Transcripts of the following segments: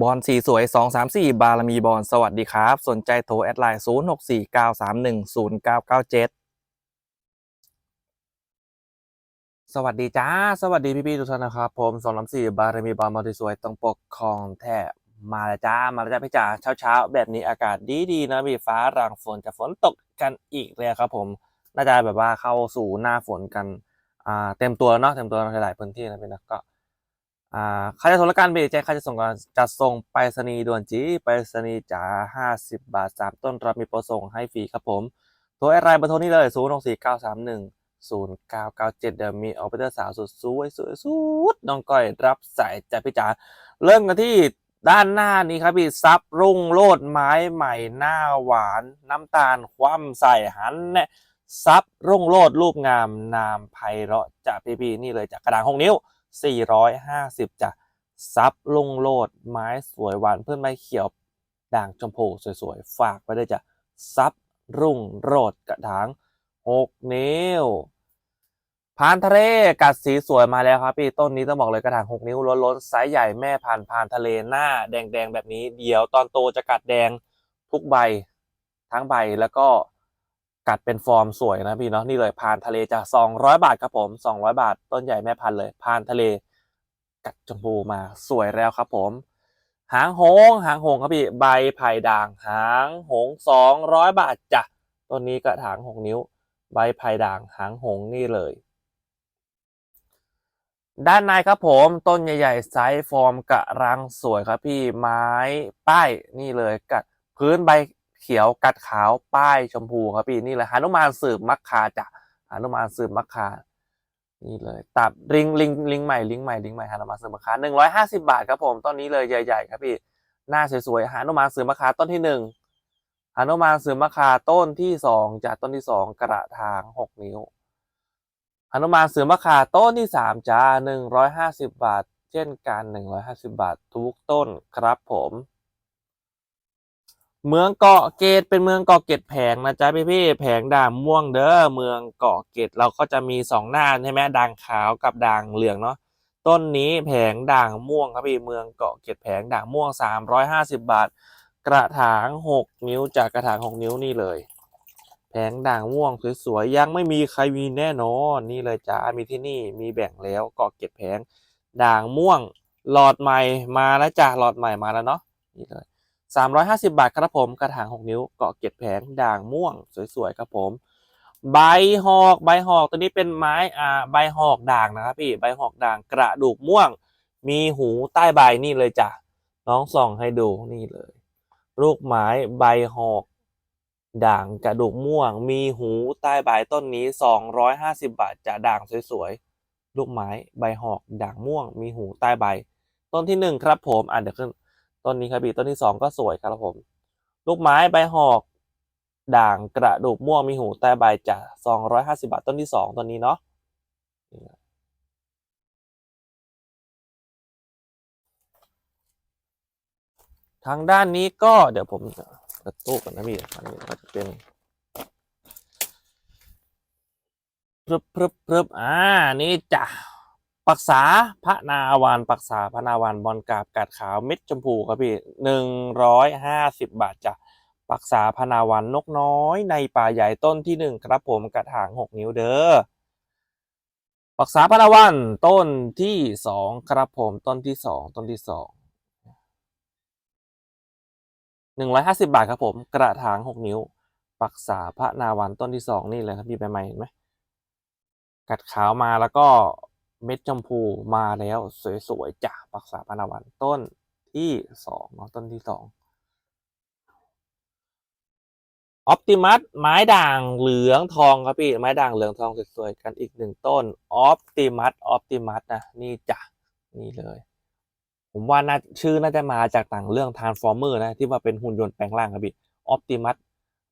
บอลสีสวยสองสามสี่บารมีบอลสวัสดีครับ สนใจโทรแอดไลน์ศูนย์หกสี่เก้าสวัสดีจ้า สวัสดีพี่ๆทุกท่านนะครับ ผมสองสามสี่บารมีบอลมาที่สวยต้องปกครองแท้มาแล้วจ้า มาแล้วจ้าพี่จ๋าเช้าเช้าๆ แบบนี้อากาศดีๆนะมีฟ้ารางฝนจะฝนตกกันอีกแล้วครับผม น่าจะแบบว่าเข้าสู่หน้าฝนกัน อ่า เต็มตัวแล้วเนาะ เต็มตัวในหลายพื้นที่นะพี่นะก็ ค่าจะส่งและการบริการค่าจะส่งกันจัดส่งไปรษณีย์ด่วนจีไปรษณีย์จ๋าห้าสิบบาทสามต้นรับมีโปรส่งให้ฟรีครับผมโทรแอดไลน์เบอร์โทรนี้เลยศูนย์หกสี่เก้าสามหนึ่งศูนย์เก้าเก้าเจ็ดเดี๋ยวมีออเปอเตอร์สาวสุดสวยสวยสุดน้องก้อยรับสายจากพี่จ๋าเริ่มกันที่ด้านหน้านี้ครับพี่ซับรุ่งโลดไม้ใหม่หน้าหวาน น้ำตาลคว่ำใส่หันเนี่ยซับรุ่งโลดรูปงามนามไพเราะจากพี่พี่นี่เลยจากกระดาษหกนิ้ว 450จ้ะซับลุงโลดไม้สวยหวานเพื่อนไม้เขียวด่างชมพูสวยๆ ฝากไว้ด้วยจ้ะซับรุ่งโรดกระถาง6นิ้วพานทะเลกัดสีสวยมาแล้วครับพี่ต้นนี้ต้องบอกเลยกระถาง6นิ้วล้นๆไซส์ใหญ่แม่พันธุ์พานทะเลหน้า แดงๆแบบนี้เดี๋ยวตอนโตจะกัดแดงทุกใบทั้งใบแล้วก็ กัดเป็นฟอร์มสวยนะพี่เนาะนี่เลยพานทะเลจะ200 บาทครับผม 200 บาท ต้นใหญ่แม่พันเลยพานทะเล กัดชมพูมาสวยแล้วครับผม หางหงหางหงครับพี่ใบไผ่ด่าง หางหงสองร้อยบาทจ้ะต้นนี้กระถางหกนิ้ว ใบไผ่ด่างหางหงนี่เลย ด้านในครับผมต้นใหญ่ๆไซส์ฟอร์มกระรังสวยครับพี่ไม้ป้ายนี่เลยกัดพื้นใบ เขียวกัดขาวป้ายชมพูครับพี่นี่เลยหานุมานสืบมักคาจ้ะหานุมานสืบมักคานี่เลยตัดลิงลิงลิงใหม่ลิงใหม่ลิงใหม่หานุมานสืบมักคาหนึ่งร้อยห้าสิบาทครับผมต้นนี้เลยใหญ่ๆครับพี่หน้าสวยๆหานุมานสืบมักคาต้นที่หนึ่งหานุมานสืบมักคาต้นที่สองจากต้นที่สองกระถางหกนิ้วหนุมานสือมะขาต้นที่สามจ้าหนึ่งร้อยห้าสิบบาท เช่นกันหนึ่งร้อยห้าสิบบาททุกต้นครับผม เมืองเกาะเกตเป็นเมืองเกาะเกตแผงนะจ๊ะพี่พี่ๆแผงด่างม่วงเด้อเมืองเกาะเกตเราก็จะมีสองหน้าใช่ไหมด่างขาวกับด่างเหลืองเนาะต้นนี้แผงด่างม่วงครับพี่เมืองเกาะเกตแผงด่างม่วงสามร้อยห้าสิบบาท กระถางหกนิ้วจากกระถางหกนิ้วนี่เลย แผงด่างม่วงสวยๆยังไม่มีใครมีแน่นอนนี่เลยจ้ามีที่นี่มีแบ่งแล้วเกาะเก็บแผงด่างม่วงหลอดใหม่มาแล้วจ้าหลอดใหม่มาแล้วเนาะนี่เลย สามร้อยห้าสิบาทครับผม กระถางหกนิ้วเกาะเก็บแผงด่างม่วง สวยๆครับผม ใบหอกใบหอกตัวนี้เป็นไม้อ่าใบหอกด่างนะครับพี่ใบหอกด่างกระดูกม่วง มีหูใต้ใบนี่เลยจ้ะน้องส่องให้ดูนี่เลย ลูกไม้ใบหอกด่างกระดูกม่วง มีหูใต้ใบต้นนี้สองร้อยห้าสิบาทจะด่างสวยๆ ลูกไม้ใบหอกด่างม่วง มีหูใต้ใบ ต้นที่หนึ่งครับผมอะเดี๋ยวขึ้น ต้นนี้ครับพี่ต้นที่สองก็สวยครับผม ลูกไม้ใบหอก ด่างกระดูกม่วงมีหูใต้ใบจะสองร้อยห้าสิบาทต้นที่สองต้นนี้เนาะทางด้านนี้ก็เดี๋ยวผมจะกระตุกกันนะพี่อันนี้ก็จะเป็นพรึบพรึบพรึบอ่า นี่จ้ะ ปักษาพระนาวานปักษาพระนาวานบอลกาบกาดขาวเม็ดชมพูครับพี่หนึ่งร้อยห้าสิบบาทจ้ะปักษาพระนาวานนกน้อยในป่าใหญ่ต้นที่หนึ่งครับผมกระถางหกนิ้วเด้อปักษาพระนาวานต้นที่สองครับผมต้นที่สองต้นที่สองหนึ่งร้อยห้าสิบาทครับผม กระถางหกนิ้ว ปักษาพระนาวันต้นที่สองนี่เลยครับพี่ใบไม้เห็นไหมกัดขาวมาแล้วก็ เม็ดชมพูมาแล้วสวยๆจ้ะปักษาพนาวันต้นที่สองเนาะต้นที่สองออปติมัสไม้ด่างเหลืองทองครับพี่ไม้ด่างเหลืองทองสวยๆกันอีกหนึ่งต้นออปติมัสออปติมัสนะนี่จ้ะนี่เลย ผมว่าน่าชื่อน่าจะมาจากต่างเรื่อง Transformer นะที่ว่าเป็นหุ่นยนต์แปลงร่างครับพี่ออปติมัส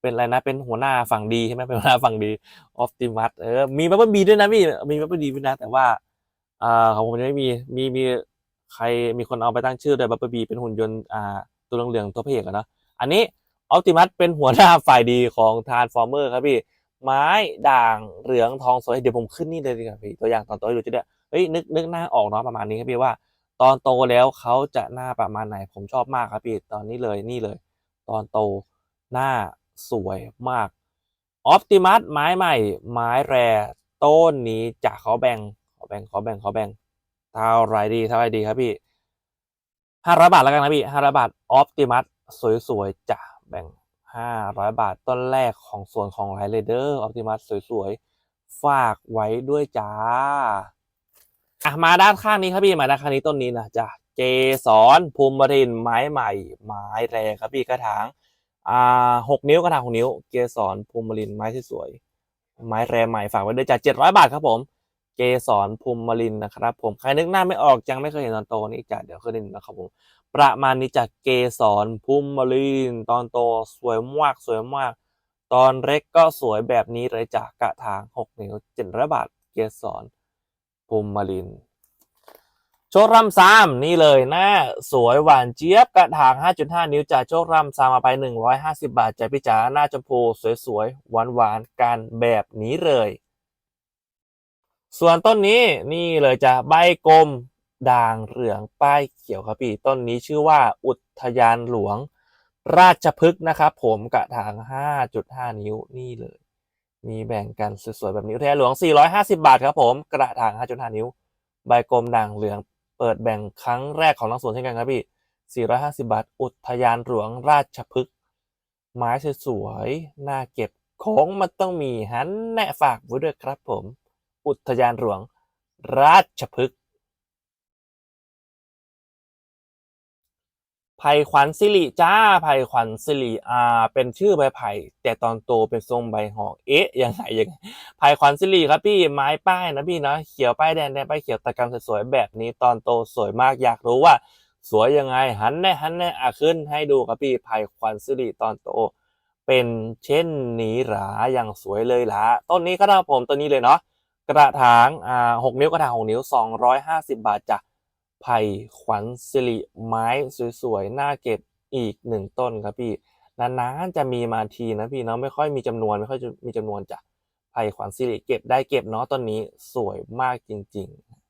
เป็นอะไรนะเป็นหัวหน้าฝั่งดีใช่ไหมเป็นหัวหน้าฝั่งดีออปติมัสเออมีบับเบิ้ลบีด้วยนะพี่มีบับเบิ้ลบีด้วยนะแต่ว่า อ่าของผมยังไม่มีมีมีใครมีคนเอาไปตั้งชื่อโดยบับเบิ้ลบีเป็นหุ่นยนต์อ่าตัวเหลืองๆตัวพระเอกอะเนาะอันนี้ออปติมัสเป็นหัวหน้าฝ่ายดีของ Transformer ครับพี่ไม้ด่างเหลืองทองสวยเดี๋ยวผมขึ้นนี่เลยดีกว่าพี่ตัวอย่างตอนโตให้ดูจะได้เฮ้ยนึกนึกหน้าออกเนาะประมาณนี้ครับพี่ว่า ตอนโตแล้วเขาจะหน้าประมาณไหนผมชอบมากครับพี่ตอนนี้เลยนี่เลย ตอนโตหน้าสวยมากออ t ติมัสไม้ใหม่ ไม้แรต้นนี้จะขอแบ่ง บ่งขอแบ่งขอแบ่งเท่าไรดีเท่าไรดีครับพี่ห้าร้อยบาทแล้วกันนะพี่ห้าร้อยบาทออ t ติมัสสวยๆจ้ะแบ่งห้าร้อยบาทต้นแรกของส่วนของไรเลเดอร์ออ t ติมัสสวยๆฝากไว้ด้วยจ้าอะมาด้านข้างนี้ครับพี่มาด้านข้างนี้ต้นนี้นะจ้ะเจสอนภูมิรินไม้ใหม่ ไม้แรงครับพี่กระถางอ่าหกนิ้วกระถางหกนิ้ว เกสรภูมิรินไม้ที่สวยไม้แรงใหม่ฝากไว้ด้วยจ้ะเจ็ดร้อยบาทครับผม เกสรภูมิรินนะครับผมใครนึกหน้าไม่ออกจังไม่เคยเห็นตอนโตนี่จ้ะเดี๋ยวขึ้นนิดนึงนะครับผมประมาณนี้จากเกสรภูมิรินตอนโตสวยมากสวยมาก ตอนเล็กก็สวยแบบนี้เลยจากกระถางหกนิ้วเจ็ดร้อยบาทเกสรภูมิรินโชคร่ำซามนี่เลยหน้าสวยหวานเจี๊ยบกระถาง 5.5 นิ้วจากโชคร่ำซามมาไป 150 บาทจากพี่จ๋าหน้าชมพูสวยๆหวานๆกันแบบนี้เลย ส่วนต้นนี้นี่เลยจะใบกลมด่างเหลืองป้ายเขียวครับพี่ต้นนี้ชื่อว่าอุทยานหลวงราชพฤกษ์นะครับผมกระถาง 5.5 นิ้วนี่เลย มีแบ่งกันสวยๆแบบนี้อุทยานหลวง 450 บาทครับผมกระถาง 5.5 นิ้ว ใบกลมด่างเหลือง เปิดแบ่งครั้งแรกของนักสวนเช่นกันครับพี่ 450 บาท อุทยานหลวงราชพฤกษ์ไม้สวยๆน่าเก็บของมันต้องมีหันแนะฝากไว้ด้วยครับผม อุทยานหลวงราชพฤกษ์ไผ่ขวัญสิริจ้าไผ่ขวัญสิริอ่า เป็นชื่อใบไผ่แต่ตอนโตเป็นทรงใบหอกเอ๊ะยังไงยังไงไผ่ขวัญสิริครับพี่ไม้ป้ายนะพี่นะเขียวป้ายแดงแดงป้ายเขียวตะกรรมสวยๆแบบนี้ตอนโตสวยมากอยากรู้ว่า สวยยังไงหันแน่หันแน่อะขึ้นให้ดูครับพี่ไผ่ขวัญสิริตอนโต เป็นเช่นนี้หราอย่างสวยเลยหราต้นนี้ก็ได้ผมตัวนี้เลยเนาะ กระถางอ่าหกนิ้วกระถางหกนิ้วสองร้อยห้าสิบบาทจ้ะไผ่ขวัญสิริไม้สวยๆน่าเก็บอีกหนึ่งต้นครับพี่นานๆจะมีมาทีนะพี่เนาะไม่ค่อยมีจำนวนไม่ค่อยมีจำนวนจ้ะไผ่ขวัญสิริเก็บได้เก็บเนาะต้นนี้สวยมากจริงๆ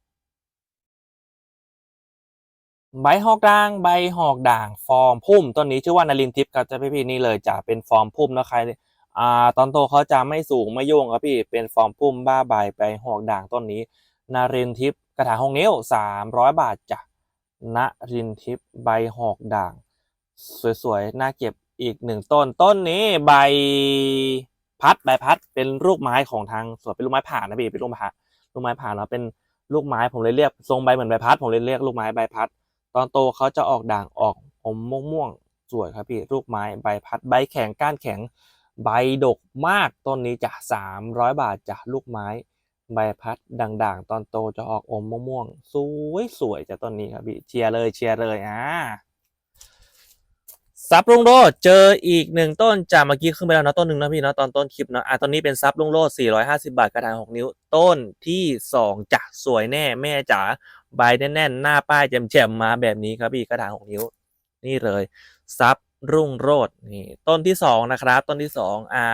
ใบหอกด่างใบหอกด่างฟอร์มพุ่มต้นนี้ชื่อว่านารินทิพย์ครับจะพี่พี่นี่เลยจะเป็นฟอร์มพุ่มนะใคร อ่าตอนโตเขาจะไม่สูงไม่โยงครับพี่ เป็นฟอร์มพุ่มบ้าใบใบหอกด่างต้นนี้ นารินทิพย์กระถางหกนิ้วสามร้อยบาทจ้ะนารินทิพย์ใบหอกด่าง สวยๆ น่าเก็บอีกหนึ่งต้น ต้นนี้ใบพัดใบพัดเป็นลูกไม้ของทางสวนเป็นลูกไม้ผ่านนะพี่เป็นลูกไม้ผ่าลูกไม้ผ่านเนาะเป็นลูกไม้ผมเลยเรียกทรงใบเหมือนใบพัด ผมเลยเรียกลูกไม้ใบพัด ตอนโตเขาจะออกด่างออกอมม่วงๆสวยครับพี่ลูกไม้ใบพัดใบแข็งก้านแข็ง ใบดกมากต้นนี้จะสามร้อยบาทจ้ะลูกไม้ ใบพัดด่างๆ ตอนโตจะออกอมม่วงๆสวยๆจากต้นนี้ครับพี่เชียร์เลยเชียร์เลยอ่าซับลุงโลดเจออีกหนึ่งต้นจากเมื่อกี้ขึ้นไปแล้วนะต้นหนึ่งนะพี่นะตอนต้นคลิปนะอะตอนนี้เป็นซับลุงโลด450 บาทกระถาง6 นิ้ว ต้นที่2จะสวยแน่แม่จ๋าใบแน่นๆ หน้าป้ายแจ่มๆมาแบบนี้ครับพี่กระถาง6 นิ้ว นี่เลยซับ รุ่งโรดนี่ต้นที่สองนะครับ ต้นที่สองอ่า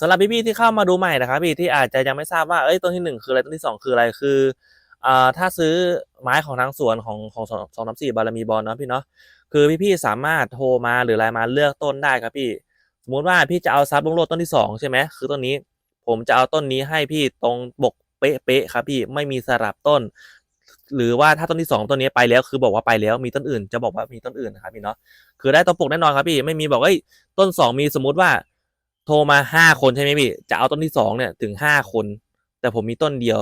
สำหรับพี่ๆที่เข้ามาดูใหม่นะครับพี่ที่อาจจะยังไม่ทราบว่าเอ้ยต้นที่หนึ่งคืออะไรต้นที่สองคืออะไรคืออ่าถ้าซื้อไม้ของทางสวนของของสองน้ำสี่บารมีบอลเนาะพี่เนาะคือพี่ๆสามารถโทรมาหรือไลน์มาเลือกต้นได้ครับพี่ สมมุติว่าพี่จะเอาซับลุงโลดต้นที่สองใช่ไหมคือต้นนี้ ผมจะเอาต้นนี้ให้พี่ตรงปกเป๊ะๆครับพี่ไม่มีสลับต้น หรือว่าถ้าต้นที่สองต้นนี้ไปแล้วคือบอกว่าไปแล้วมีต้นอื่น จะบอกว่ามีต้นอื่นนะครับพี่เนาะคือได้ตรงปกแน่นอนครับพี่ไม่มีบอกว่าเอ้ต้นสองมีสมมุติว่า โทรมาห้าคนใช่ไหมพี่จะเอาต้นที่สองเนี่ยถึงห้าคน แต่ผมมีต้นเดียว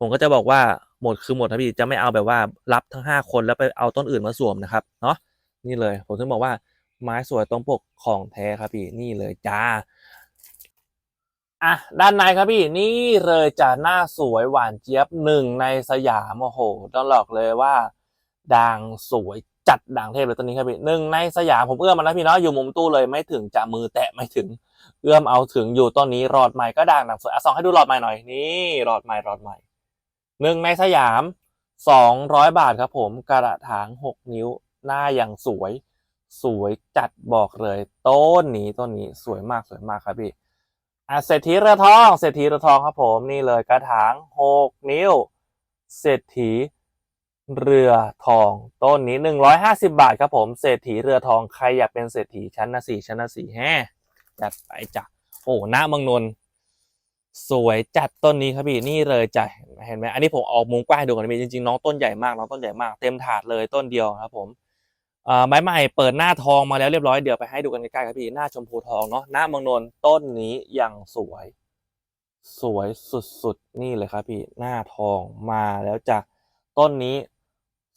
ผมก็จะบอกว่าหมดคือหมดครับพี่จะไม่เอาแบบว่ารับทั้งห้าคนแล้วไปเอาต้นอื่นมาสวมนะครับเนาะนี่เลย ผมถึงบอกว่าไม้สวยตรงปกของแท้ครับพี่นี่เลยจ้า อะด้านในครับพี่นี่เลยจะหน้าสวยหวานเจี๊ยบหนึ่งในสยามโอ้โหต้องหลอกเลยว่าด่างสวยจัดด่างเทพเลยตัวนี้ครับพี่หนึ่งในสยามผมเอื้อมมาแล้วพี่เนาะอยู่มุมตู้เลยไม่ถึงจะมือแตะไม่ถึง เอื้อมเอาถึงอยู่ต้นนี้หลอดใหม่ก็ด่างด่างสวยอะสองให้ดูหลอดใหม่หน่อยนี่หลอดใหม่หลอดใหม่หนึ่งในสยามสองร้อยบาทครับผมกระถางหกนิ้วหน้าอย่างสวย สวยจัดบอกเลย ต้นนี้ต้นนี้สวยมากสวยมากครับพี่ อะเศรษฐีเรือทอง เศรษฐีเรือทองครับผมนี่เลยกระถางหกนิ้ว เศรษฐีเรือทอง ต้นนี้150บาทครับผม เศรษฐีเรือทองใครอยากเป็นเศรษฐีชั้นนะสี่ชั้นนะสี่แฮ่จัดไปจ้ะโอ้หน้าเมืองนนท์สวยจัดต้นนี้ครับพี่นี่เลยจ้ะเห็นไหมอันนี้ผมออกมุมกว้างให้ดูกันพี่จริงๆน้องต้นใหญ่มากน้องต้นใหญ่มากเต็มถาดเลยต้นเดียวครับผม ไม้ใหม่เปิดหน้าทองมาแล้วเรียบร้อยเดี๋ยวไปให้ดูกันใกล้ๆครับพี่หน้าชมพูทองเนาะหน้าเมืองนนต้นนี้ยังสวย สวยสุดๆนี่เลยครับพี่หน้าทองมาแล้วจ้ะต้นนี้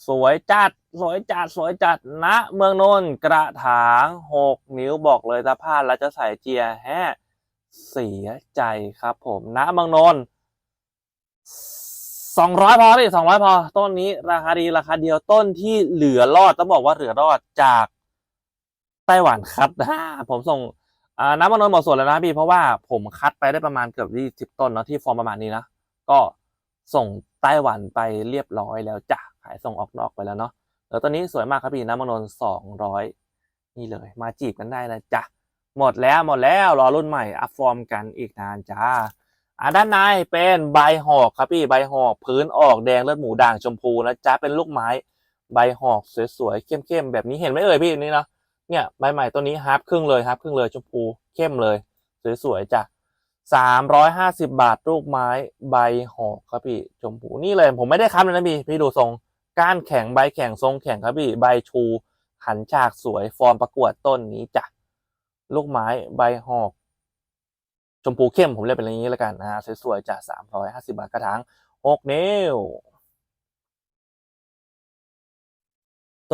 สวยจัดสวยจัดสวยจัดณเมืองนนกระถางหกนิ้วบอกเลยถ้าพลาดแล้วจะใส่เจียแฮเสียใจครับผมณเมืองนน ท์สองร้อยพอพี่สองร้อยพอ ต้นนี้ราคาดีราคาเดียวต้นที่เหลือรอดต้องบอกว่าเหลือรอดจากไต้หวันคัดฮ่าผมส่งน้ำมันนนท์หมดส่วนแล้วนะพี่เพราะว่าผมคัดไปได้ประมาณเกือบยี่สิบต้นเนาะที่ฟอร์มประมาณนี้นะก็ส่งไต้หวันไปเรียบร้อยแล้วจ้ะขายส่งออกนอกไปแล้วเนาะแล้วตอนนี้สวยมากครับพี่น้ำมันนนท์สองร้อยนี่เลย มาจีบกันได้นะจ๊ะหมดแล้วหมดแล้วรอรุ่นใหม่อัพฟอร์มกันอีกนานจ้า อ่าด้านในเป็นใบหอกครับพี่ใบหอกพื้นออกแดงเลือดหมูด่างชมพูนะจ๊ะเป็นลูกไม้ใบหอกสวยๆเข้มๆแบบนี้เห็นไหมเอ่ยพี่นี่เนาะเนี่ยใบใหม่ตัวนี้ฮาร์ปครึ่งเลยฮาร์ปครึ่งเลยชมพูเข้มเลยสวยๆจ้ะสามร้อยห้าสิบาทลูกไม้ใบหอกครับพี่ชมพูนี่เลยผมไม่ได้ค้ำเลยนะพี่พี่ดูทรงก้านแข็งใบแข็งทรงแข็งครับพี่ใบชูหันฉากสวยฟอร์มประกวดต้นนี้จ้ะลูกไม้ใบหอก ชมพูเข้มผมเรียกเป็นอย่างนี้แล้วกันนะฮะสวยๆจ้ะสามร้อยห้าสิบาทกระถางหกนิ้ว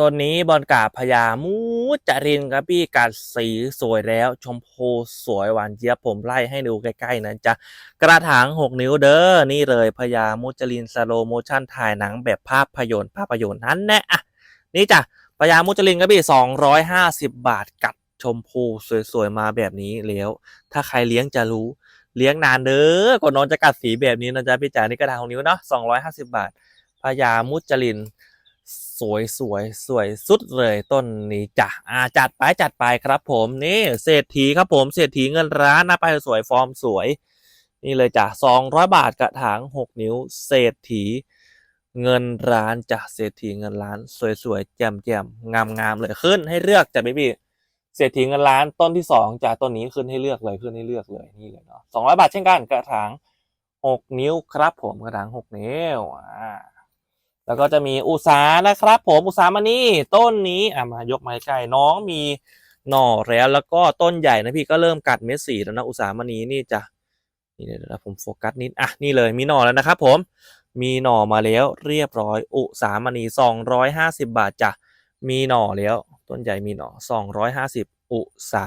ตัวนี้บอลกาพญามูจรินครับพี่กัดสีสวยแล้ว ชมพูสวยหวานเจี๊ยบผมไล่ให้ดูใกล้ๆนะจ๊ะกระถางหกนิ้วเด้อนี่เลยพญามูจรินสโลโมชั่นถ่ายหนังแบบภาพยนตร์ภาพยนตร์นั้นแน่อะนี่จ้ะพญามูจรินครับพี่สองร้อยห้าสิบบาทกัด ชมพูสวยๆมาแบบนี้แล้ว ถ้าใครเลี้ยงจะรู้เลี้ยงนานเด้อกว่าน้องจะกัดสีแบบนี้นะจ๊ะพี่จ๋านี่กระถางหกนิ้วเนาะสองร้อยห้าสิบบาทพญามุจริน สวยสวยสวยสุดเลยต้นนี้จ้ะอ่าจัดไปจัดไปครับผมนี่เศรษฐีครับผมเศรษฐีเงินร้านหน้าไปสวยฟอร์มสวย นี่เลยจ้ะสองร้อยบาทกระถางหกนิ้ว เศรษฐีเงินร้านจ้ะเศรษฐีเงินร้าน สวยสวยแจ่มแจ่มงามงามเลยขึ้นให้เลือกจ้ะพี่พี่ เศรษฐีเงินล้านต้นที่สองจ้ะต้นนี้ขึ้นให้เลือกเลยขึ้นให้เลือกเลยนี่เลยเนาะสองร้อยบาทเช่นกันกระถางหกนิ้วครับ ผมกระถางหกนิ้วอ่าแล้วก็จะมีอุสานะครับ ผมอุสามณีต้นนี้อะมายกม้ใกล้น้องมีหน่อแล้วแล้วก็ต้นใหญ่นะพี่ก็เริ่มกัดเม็ดสีแล้วนะอุสามณีนี่จะนี่เดี๋ยวนะผมโฟกัสนิดอะนี่เลยมีหน่อแล้วนะครับผมมีหน่อมาแล้วเรียบร้อย อุสามณีสองร้อยห้าสิบบาทจ้ะ มีหน่อแล้ว ต้นใหญ่มีหน่อสองร้อยห้าสิบอุสา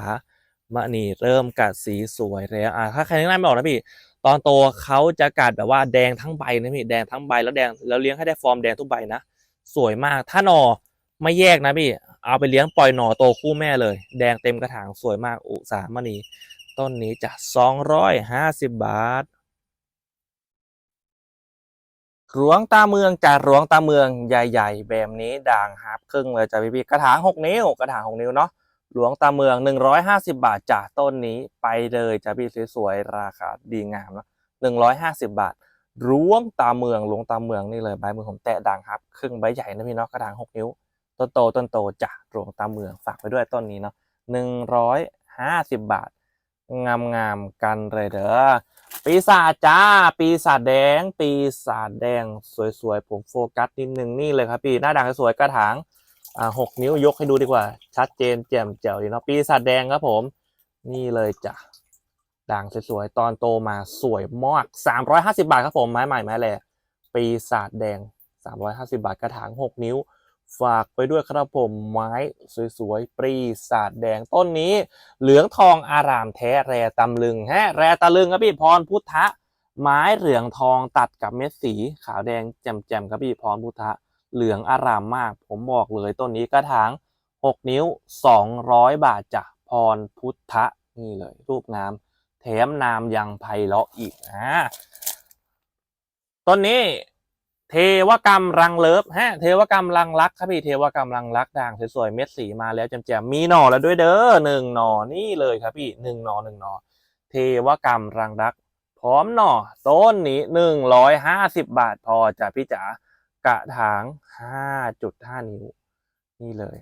มณีเริ่มกัดสีสวยแล้วอะถ้าใครนึกหน้าไม่ออกนะพี่ ตอนโตเขาจะกัดแบบว่าแดงทั้งใบนะพี่แดงทั้งใบแล้วแดงแล้วเลี้ยงให้ได้ฟอร์มแดงทุกใบนะสวยมากถ้าหน่อไม่แยกนะพี่ เอาไปเลี้ยงปล่อยหน่อโตคู่แม่เลย แดงเต็มกระถางสวยมากอุสามณีต้นนี้จะสองร้อยห้าสิบบาท หลวงตาเมืองจากหลวงตาเมืองใหญ่ ๆ แบบนี้ด่างฮับครึ่งเลยจ้ะพี่พี่กระถางหกนิ้วกระถางหกนิ้วเนาะหลวงตาเมือง 150 บาทจากต้นนี้ไปเลยจ้ะพี่สวยๆราคาดีงามนะ150 บาทหลวงตาเมืองหลวงตาเมืองนี่เลยใบมือผมแตะดังครับครึ่งใบใหญ่นะพี่เนาะกระถาง6นิ้วต้นโตต้นโตจ้ะหลวงตาเมืองฝากไปด้วยต้นนี้เนาะ150 บาทงามๆกันเลยเด้อ ปีศาจจ้า ปีศาจแดง ปีศาจแดงสวยๆ ผมโฟกัสนิดนึงนี่เลยครับพี่หน้าด่างสวยกระถางอ่าหกนิ้วยกให้ดูดีกว่า ชัดเจนแจ่มแจ๋วอยู่เนาะปีศาจแดงครับผม นี่เลยจ้ะด่างสวยๆ ตอนโตมาสวยมากสามร้อยห้าสิบาทครับผมไม้ใหม่ไม้แหล่ปีศาจแดงสามร้อยห้าสิบาทกระถางหกนิ้ว ฝากไปด้วยครับผมไม้สวยๆ ปรีศาจแดงต้นนี้ เหลืองทองอารามแท้แรตำลึงฮะแรตะลึงครับพี่พรพุทธะ ไม้เหลืองทองตัดกับเม็ดสีขาวแดงแจ่มๆครับพี่พรพุทธะ เหลืองอารามมาก ผมบอกเลยต้นนี้กระถาง6 นิ้ว 200 บาทจ้ะพรพุทธะ นี่เลย รูปงาม แถมนามยังไพเราะอีกนะต้นนี้ เทวกรรมรังเลิฟฮะเทวกรรมรังรักครับพี่เทวกรรมรังรักด่างสวยๆเม็ดสีมาแล้วแจ่มๆมีหน่อแล้วด้วยเด้อหนึ่งหน่อนี่เลยครับพี่หนึ่งหน่อหนึ่งหน่อเทวกรรมรังรัก พร้อมหน่อต้นนี้หนึ่งร้อยห้าสิบบาทพอจ้ะพี่จ๋ากระถาง5.5นิ้ว นี่เลย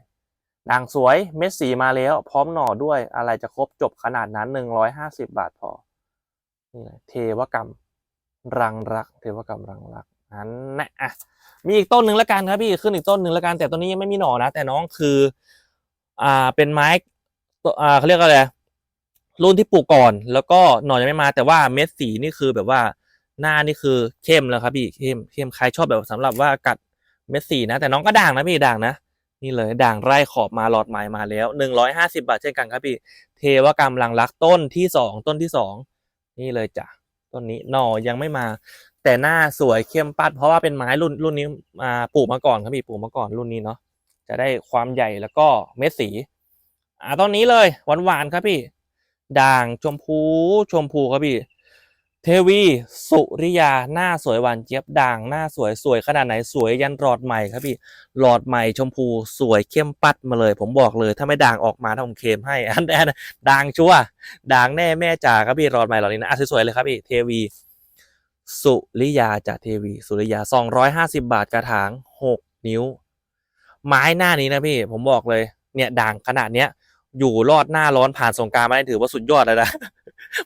ด่างสวยเม็ดสีมาแล้ว พร้อมหน่อด้วยอะไรจะครบจบขนาดนั้น150บาทพอนี่เลยเทวกรรมรังรัก เทวกรรมรังรัก นั้นนะอะมีอีกต้นหนึ่งแล้วกันครับพี่ขึ้นอีกต้นหนึ่งแล้วกันแต่ต้นนี้ยังไม่มีหน่อนะ แต่น้องคือ อ่าเป็นไม้ตัวอ่าเขาเรียกว่าอะไรรุ่นที่ปลูกก่อน แล้วก็หน่อยังไม่มา แต่ว่าเม็ดสีนี่คือแบบว่าหน้านี่คือเข้มแล้วครับพี่เข้มเข้มใครชอบแบบสำหรับว่ากัดเม็ดสีนะ แต่น้องก็ด่างนะพี่ด่างนะนี่เลยด่างไร่ขอบมาหลอดใหม่มาแล้วหนึ่งร้อยห้าสิบาทเช่นกันครับพี่ เทวกรรมลังรักต้นที่สองต้นที่สองนี่เลยจ้ะต้นนี้หน่อยังไม่มา แต่หน้าสวยเข้มปัด เพราะว่าเป็นไม้รุ่นรุ่นนี้มาปลูกมาก่อนครับพี่ปลูกมาก่อนรุ่นนี้เนาะจะได้ความใหญ่แล้วก็เม็ดสีอ่าต้นนี้เลยหวานหวานๆครับพี่ ด่างชมพูชมพูครับพี่ เทวีสุริยาหน้าสวยหวานเจี๊ยบด่างหน้าสวยสวยขนาดไหนสวยยันหลอดใหม่ครับพี่หลอดใหม่ชมพูสวยเข้มปัดมาเลย ผมบอกเลยถ้าไม่ด่างออกมาถ้าผมเคมให้อันแน่ด่างชัวด่างแน่แม่จ๋าครับพี่หลอดใหม่หลอดนี้นะอะสวยๆเลยครับพี่เทวี สุริยาจากเทวี สุริยาสองร้อยห้าสิบาทกระถางหกนิ้ว ไม้หน้านี้นะพี่ ผมบอกเลย เนี่ยด่างขนาดเนี้ย อยู่รอดหน้าร้อนผ่านสงกรารมาได้ถือว่าสุดยอดเลยนะ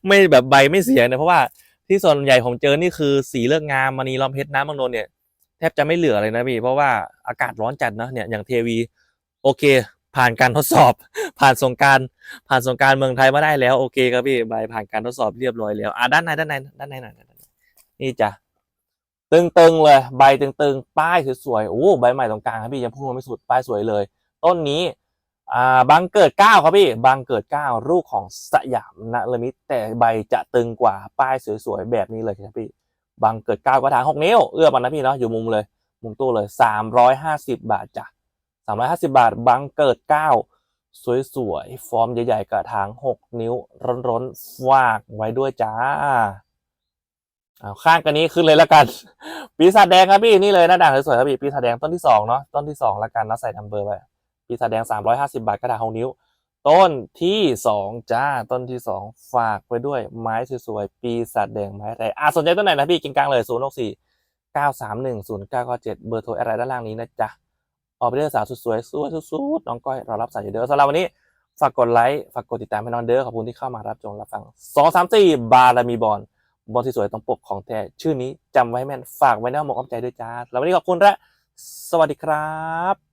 ไม่แบบใบไม่เสียนะเพราะว่าที่ส่วนใหญ่ผมเจอนี่คือสีเลือกงามมณีล้อมเพชรน้ำบางนนเนี่ยแทบจะไม่เหลือเลยนะพี่ เพราะว่าอากาศร้อนจัดนะเนี่ยอย่างเทวีโอเค ผ่านการทดสอบ ผ่านสงกรารผ่านสงกรารเมืองไทยมาได้แล้วโอเคครับพี่ใบผ่านการทดสอบเรียบร้อยแล้วอะด้านในด้านในด้านในหน่อย นี่จ้ะตึงๆเลยใบตึงๆป้ายสวยๆโอ้ใบใหม่ตรงกลางครับพี่ยังพูดมาไม่สุดป้ายสวยเลย ต้นนี้อ่าบางเกิดเก้าครับพี่บางเกิดเก้าลูกของสยามนะเลมิตแต่ใบจะตึงกว่าป้ายสวยๆแบบนี้เลยครับพี่บางเกิดเก้ากระถางหกนิ้วเอื้อมมานะพี่เนาะอยู่มุมเลย มุมตู้เลยสามร้อยห้าสิบบาทจ้ะสามร้อยห้าสิบาทบางเกิดเก้าสวยๆฟอร์มใหญ่ๆกระถางหกนิ้วร้อนๆฝากไว้ด้วยจ้า เอาข้างกันนี้ขึ้นเลยแล้วกัน ปีศาจแดงครับพี่นี่เลยหน้าด่างสวยๆครับพี่ปีศาจแดงต้นที่สองเนาะต้นที่สองแล้วกันนะใส่นัมเบอร์ไปปีศาจแดง350บาทกระดาษหกนิ้ว ต้นที่สองจ้าต้นที่สองฝากไว้ด้วยไม้สวยๆปีศาจแดงไม้ไทยอะสนใจต้นไหนนะพี่กินกลางเลย0 6 4 9 3 1 0 9 9 7เก้าสามหนึ่งศูนย์เก้าก็เจ็ดเบอร์โทรอะไรด้านล่างนี้นะจ๊ะออเดอร์สาวสุดสวยสวยสุดๆน้องก้อยเรารับสายอยู่เด้อสำหรับวันนี้ฝากกดไลค์ฝากกดติดตามให้น้องเด้อขอบคุณที่เข้ามารับชมรับฟัง2 3 4บารมีบอล บอลที่สวยตรงปกของแท้ชื่อนี้จำไว้ให้แม่นฝากไว้ในอ้อมอกอ้อมใจด้วยจ้าแล้ววันนี้ขอบคุณและ สวัสดีครับ